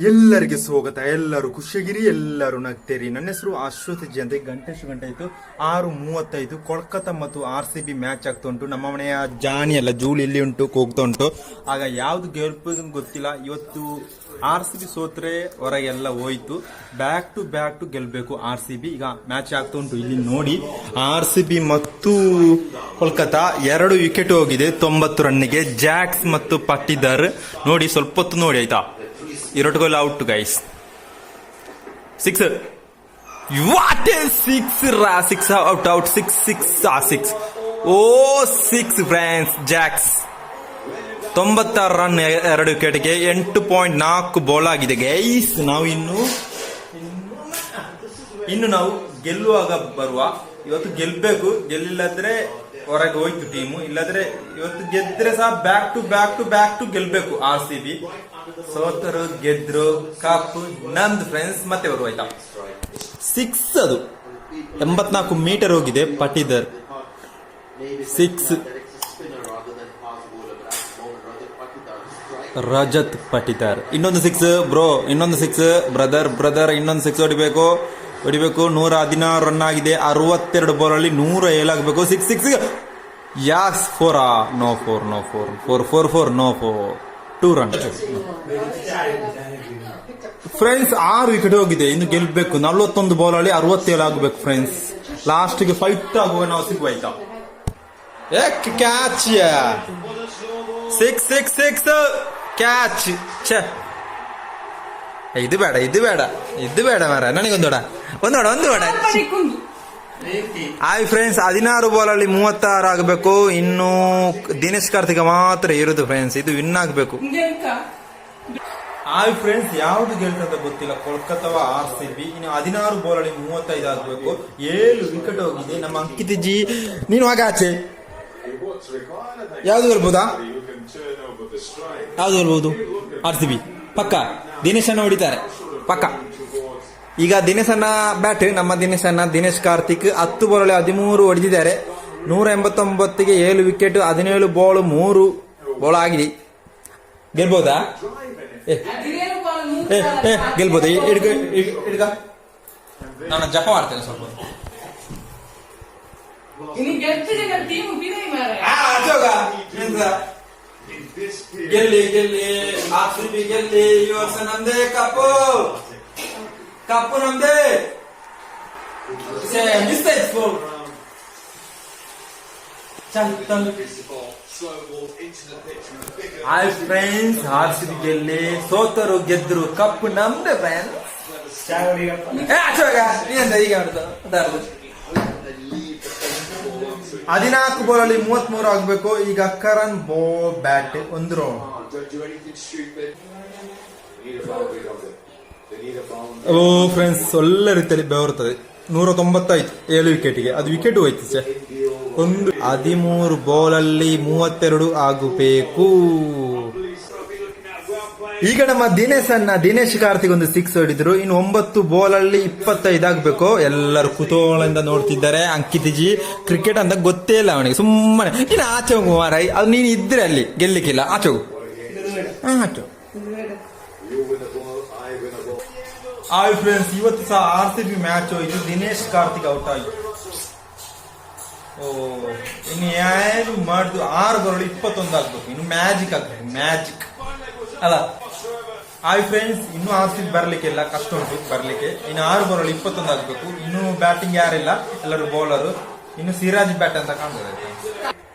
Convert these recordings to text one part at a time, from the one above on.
ಎಲ್ಲರಿಗೆ ಸ್ವಾಗತ. ಎಲ್ಲರೂ ಖುಷಿಯಾಗಿರಿ, ಎಲ್ಲರೂ ನಗ್ತೀರಿ. ನನ್ನ ಹೆಸರು ಅಶ್ವಥ್ ಜಿ ಅಂತ ಈಗ ಗಂಟೆ ಆಯಿತು ಗಂಟೆ ಆಯ್ತು. ಆರು ಮೂವತ್ತೈದು. ಕೋಲ್ಕತ್ತಾ ಮತ್ತು ಆರ್ ಸಿ ಬಿ ಮ್ಯಾಚ್ ಆಗ್ತಾ ಉಂಟು. ನಮ್ಮ ಮನೆಯ ಜಾನಿ ಅಲ್ಲ, ಜೂಲ್ ಇಲ್ಲಿ ಉಂಟು ಹೋಗ್ತಾ ಉಂಟು. ಆಗ ಯಾವ್ದು ಗೆಲ್ಪ ಗೊತ್ತಿಲ್ಲ. ಇವತ್ತು ಆರ್ ಸಿ ಬಿ ಸೋತ್ರೆ, ಹೊರಗೆಲ್ಲ ಹೋಯ್ತು. ಬ್ಯಾಕ್ ಟು ಬ್ಯಾಕ್ ಟು ಗೆಲ್ಬೇಕು ಆರ್ ಸಿ ಬಿ. ಈಗ ಮ್ಯಾಚ್ ಆಗ್ತಾ ಉಂಟು. ಇಲ್ಲಿ ನೋಡಿ, ಆರ್ ಸಿ ಬಿ ಮತ್ತು ಕೋಲ್ಕತ್ತಾ ಎರಡು ವಿಕೆಟ್ ಹೋಗಿದೆ. ತೊಂಬತ್ತು ರನ್ನಿಗೆ ಜಾಕ್ಸ್ ಮತ್ತು ಪಟ್ಟಿದಾರ್ ನೋಡಿ, ಸ್ವಲ್ಪ ಹೊತ್ತು ನೋಡಿ, ಆಯ್ತಾ? ಎರಡು goal out guys six what six six out out six six ಆ ಸಿಕ್ಸ್ ಓ ಸಿಕ್ಸ್ ಫ್ರಾನ್ಸ್ ಜಾಕ್ಸ್ ತೊಂಬತ್ತಾರು ರನ್ ಎರಡು ವಿಕೆಟ್ಗೆ ಎಂಟು ಪಾಯಿಂಟ್ ನಾಲ್ಕು ಬೌಲ್ ಆಗಿದೆ ಗೈಸ್ ನಾವು ಇನ್ನು ಇನ್ನು ನಾವು ಗೆಲ್ಲುವಾಗ ಬರುವ ಇವತ್ತು ಗೆಲ್ಬೇಕು. ಗೆಲ್ಲಿಲ್ಲದ್ರೆ ಹೊರಗೆ ಹೋಯ್ತು ಟೀಮು. ಇಲ್ಲಾದ್ರೆ ಇವತ್ತು ಗೆದ್ರೆ ಸಹ back to back to back to ಗೆಲ್ಬೇಕು ಆರ್ ಸಿ ಬಿ ಸೋತರು, ಗೆದ್ರು, ಕಪ್, ನಂದು ಫ್ರೆಂಡ್ಸ್ ಮತ್ತೆ ಬರುವ ಆಯ್ತಾ ಸಿಕ್ಸ್ ಅದು. ಎಂಬತ್ನಾಲ್ಕು ಮೀಟರ್ ಹೋಗಿದೆ ಪಟಿದರ್ ಸಿಕ್ಸ್ ರಜತ್ ಪಟಿದಾರ್ ಇನ್ನೊಂದು ಸಿಕ್ಸ್ ಬ್ರೋ ಇನ್ನೊಂದು ಸಿಕ್ಸ್ ಬ್ರದರ್ ಬ್ರದರ್ ಇನ್ನೊಂದು ಸಿಕ್ಸ್ ಹೊಡಿಬೇಕು. ಹೊಡಿಬೇಕು. ನೂರ ಹದಿನಾರು ರನ್ ಆಗಿದೆ. ಅರವತ್ತೆರಡು ಬಾಲ್ ಅಲ್ಲಿ ನೂರ ಏಳಾಗಬೇಕು six six yes four no four no four four four four no four two run friends ಆರು ವಿಕೆಟ್ ಹೋಗಿದೆ. ಇನ್ನು ಗೆಲ್ಬೇಕು. ನಲ್ವತ್ತೊಂದು ಬಾಲ್ ಅಲ್ಲಿ ಅರವತ್ತೇಳು ಆಗಬೇಕು ಫ್ರೆಂಡ್ಸ್ ಲಾಸ್ಟ್ಗೆ ಫೈಟ್ ಆಗುವ ನಾವು ಸಿಗುವ ಆಯ್ತಾ catch six six six catch ಛೆ. ಇದು ಬೇಡ ಇದು ಬೇಡ ಇದು ಬೇಡ ಮಾರ ನನಗೊಂದು ಒಂದೋಡ ಒಂದು ಬೇಡ ಹಾಯ್ ಫ್ರೆಂಡ್ಸ್ ಹದಿನಾರು ಬಾಲ್ ಅಲ್ಲಿ ಮೂವತ್ತಾರು ಆಗಬೇಕು ಇನ್ನು ದಿನೇಶ್ ಕಾರ್ತಿಕ ಮಾತ್ರ ಇರುದು ಫ್ರೆಂಡ್ಸ್ ಇದು ವಿನ್ ಆಗಬೇಕು ಹಾಯ್ ಫ್ರೆಂಡ್ಸ್ ಯಾವ್ದು ಗೆಲ್ತದ ಗೊತ್ತಿಲ್ಲ ಕೋಲ್ಕತ್ತಾವ ಆರ್ ಸಿ ಬಿ ಇನ್ನು ಹದಿನಾರು ಬಾಲ್ ಅಲ್ಲಿ ಮೂವತ್ತೈದು ಆಗಬೇಕು ಏಳು ವಿಕೆಟ್ ಹೋಗಿದೆ ನಮ್ಮ ಅಂಕಿತ್ ಜಿ ನೀನು ಹಾಗೆ ಆಚೆ ಯಾವ್ದು ಗೆಲ್ಬೋದಾ ಯಾವ್ದು ಗೆಲ್ಬಹುದು ಆರ್ ಸಿ ಬಿ ಪಕ್ಕ. ದಿನೇಶ್ ಅನ್ನ ಹೊಡಿತಾರೆ. ಪಕ್ಕ. ಈಗ ದಿನೇಶ್ ಅಣ್ಣ ಬ್ಯಾಟ್ ನಮ್ಮ ದಿನೇಶ್ ಅನ್ನ ದಿನೇಶ್ ಕಾರ್ತಿಕ್ ಹತ್ತು ಬಾಲ್ ಹದಿಮೂರು ಹೊಡೆದಿದ್ದಾರೆ. ನೂರ ಎಂಬತ್ತೊಂಬತ್ತಿಗೆ ಏಳು ವಿಕೆಟ್ ಹದಿನೇಳು ಬಾಲ್ ಮೂರು ಬಾಲ್ ಆಗಿದೆ. ಗೆಲ್ಬೋದಾ? ಏ. ಏ ಗೆಲ್ಬೋದಾ? ಹಿಡ್ಕ ಹಿಡ್ಕ ನಾನು ಜಪ ಮಾಡ್ತೇನೆ ಸ್ವಲ್ಪ. ಗೆಲ್ಲಿ ಗೆಲ್ಲಿ ಆರ್ ಸಿ ಬಿ ಗೆಲ್ಲಿ ಈ ವರ್ಷ ನಮ್ದೇ ಕಪ್ಪು ಕಪ್ಪು ನಮ್ದೇ ಮಿಸ್ ಆಯ್ತು hi friends R C B ಗೆಲ್ಲಿ ಸೋತರು ಗೆದ್ರು ಕಪ್ಪು ನಮ್ದೇ ಫ್ರೆಂಡ್ಸ್. ಈಗ ಹದಿನಾಲ್ಕು ಬಾಲ್ ಅಲ್ಲಿ ಮೂವತ್ತ್ ಮೂರು ಆಗ್ಬೇಕು. ಈಗ ಕರನ್ ಬೋ, ಬ್ಯಾಟ್ ಒಂದು ಓ ಫ್ರೆಂಡ್ಸ್ ಒಳ್ಳೆ ರೀತಿಯಲ್ಲಿ ಬೆವರುತ್ತದೆ. ನೂರ ತೊಂಬತ್ತಾಯ್ತು ಏಳು ವಿಕೆಟ್ಗೆ ಅದು ವಿಕೆಟ್ ಹೋಯ್ತು ಸರ್. ಒಂದು, ಹದಿಮೂರು ಬಾಲ್ ಅಲ್ಲಿ ಮೂವತ್ತೆರಡು ಆಗಬೇಕು. ಈಗ ನಮ್ಮ ದಿನೇಶ್ ಅನ್ನ, ದಿನೇಶ್ ಕಾರ್ತಿಕ್ ಒಂದು ಸಿಕ್ಸ್ ಹೊಡಿದ್ರು. ಇನ್ನು ಒಂಬತ್ತು ಬಾಲ್ ಅಲ್ಲಿ ಇಪ್ಪತ್ತೈದು ಆಗ್ಬೇಕು. ಎಲ್ಲರೂ ಕುತೂಹಲದಿಂದ ನೋಡ್ತಿದ್ದಾರೆ. ಅಂಕಿತ್ ಜಿ ಕ್ರಿಕೆಟ್ ಅಂತ ಗೊತ್ತೇ ಇಲ್ಲ ಅವನಿಗೆ. ಸುಮ್ಮನೆ, ಇನ್ನು ಆಚೆ ಹೋಗು ಅದು ನೀನು ಇದ್ರೆ ಅಲ್ಲಿ, ಗೆಲ್ಲಿಕ್ಕಿಲ್ಲ. ಆಚೆ ಹೋಗು. ಆಚೆ. ಹಾಯ್ ಫ್ರೆಂಡ್ಸ್ ಇವತ್ತು ಸಹ ಆರ್ ಸಿ ಬಿ ಮ್ಯಾಚ್ ಹೋಯ್ತು. ದಿನೇಶ್ ಕಾರ್ತಿಕ್ ಔಟ್ ಆಯ್ತು. ಓ, ಇನ್ನು ಯಾರು ಮಾಡಿದ್ರು ಆರು ಬರೋಳು ಇಪ್ಪತ್ತೊಂದು ಆಗ್ಬೇಕು. ಇನ್ನು ಮ್ಯಾಜಿಕ್ ಆಗ್ಬೇಕು. ಮ್ಯಾಜಿಕ್ ಅಲ್ಲ ಹಾಯ್ ಫ್ರೆಂಡ್ಸ್ ಇನ್ನು ಆರ್ ಬರ್ಲಿಕ್ಕೆ ಇಲ್ಲ, ಕಷ್ಟ ಉಂಟು ಬರ್ಲಿಕ್ಕೆ. ಇನ್ನು ಆರು ಬಾಲ್ ಇಪ್ಪತ್ತೊಂದು ಆಗ್ಬೇಕು. ಇನ್ನು ಬ್ಯಾಟಿಂಗ್ ಯಾರಿಲ್ಲ, ಎಲ್ಲರೂ ಬೌಲರು ಇನ್ನು ಸಿರಾಜ್ ಬ್ಯಾಟ್ ಅಂತ ಕಾಣ್ತದೆ.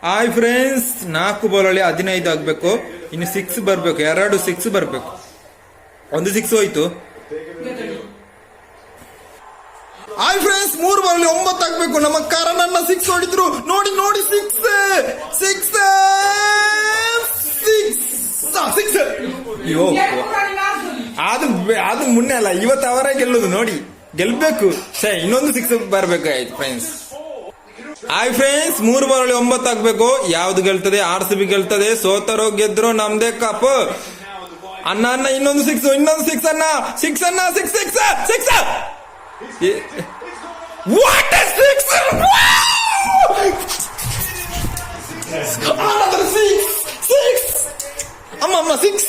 ಹಾಯ್ ಫ್ರೆಂಡ್ಸ್ ನಾಲ್ಕು ಬಾಲಲ್ಲಿ ಹದಿನೈದು ಆಗ್ಬೇಕು. ಇನ್ನು ಸಿಕ್ಸ್ ಬರ್ಬೇಕು, ಎರಡು ಸಿಕ್ಸ್ ಬರ್ಬೇಕು. ಒಂದು ಸಿಕ್ಸ್ ಹೋಯ್ತು. ಹಾಯ್ ಫ್ರೆಂಡ್ಸ್ ಮೂರು ಬಾಲ್ ಒಂಬತ್ತು ಆಗ್ಬೇಕು. ನಮ್ಮ ಕರಣನ್ನ ಸಿಕ್ಸ್ ಹೊಡಿದ್ರು. ನೋಡಿ ನೋಡಿ ಸಿಕ್ಸ್ ಮುನ್ನೆ ಅಲ್ಲ, ಇವತ್ತು ಅವರೇ ಗೆಲ್ಲುದು ನೋಡಿ. ಗೆಲ್ಬೇಕು. ಸೇ ಇನ್ನೊಂದು ಸಿಕ್ಸ್ ಬರ್ಬೇಕು ಆಯ್ತು ಫ್ರೆಂಡ್ಸ್ ಹಾಯ್ ಫ್ರೆಂಡ್ಸ್ ಮೂರು ಬಾರಲ್ಲಿ ಒಂಬತ್ತು ಆಗ್ಬೇಕು. ಯಾವ್ದು ಗೆಲ್ತದೆ? ಆರ್ ಸಿ ಬಿ ಗೆಲ್ತದೆ. ಸೋತರೋ, ಗೆದ್ರು, ನಮ್ದೇ ಕಪ್ ಅಣ್ಣ ಅಣ್ಣ, ಇನ್ನೊಂದು ಸಿಕ್ಸ್ ಇನ್ನೊಂದು ಸಿಕ್ಸ್ ಅಣ್ಣ. ಸಿಕ್ಸ್ ಅಣ್ಣ six six six what six six six ಅಮ್ಮ ಅಮ್ಮ ಸಿಕ್ಸ್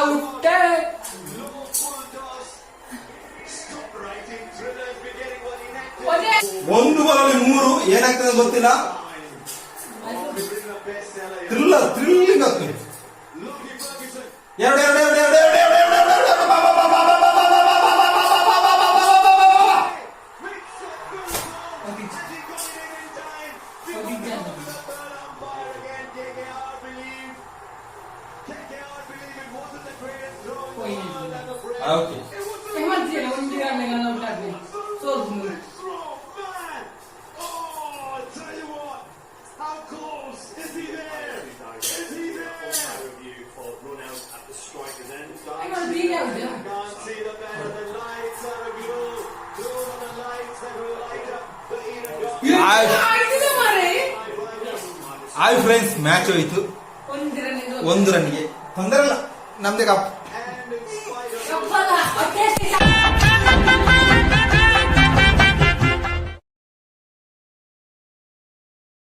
ಔಟ್ ಒಂದು ಬಾಲಲ್ಲಿ ಮೂರು ಏನಾಗ್ತದೆ ಗೊತ್ತಿಲ್ಲ? ಥ್ರಿಲ್ಲ ಥ್ರಿಲ್ಲಿಂಗ್ ಆಗ್ತದೆ ಎರಡು ಎರಡು ಎರಡು ಎರಡು. 내가 내가 너무 작게 쏟는 이걸 비게 하세요. ಆಯ್ತು ಮಾರೇ ಆಯ್ ಫ್ರೆಂಡ್ಸ್ ಮ್ಯಾಚ್ ಹೋಯ್ತು ಒಂದು ರನ್ನಿಗೆ ತೊಂದರೆ ಇಲ್ಲ ನಮ್ದೇ ಕಪ್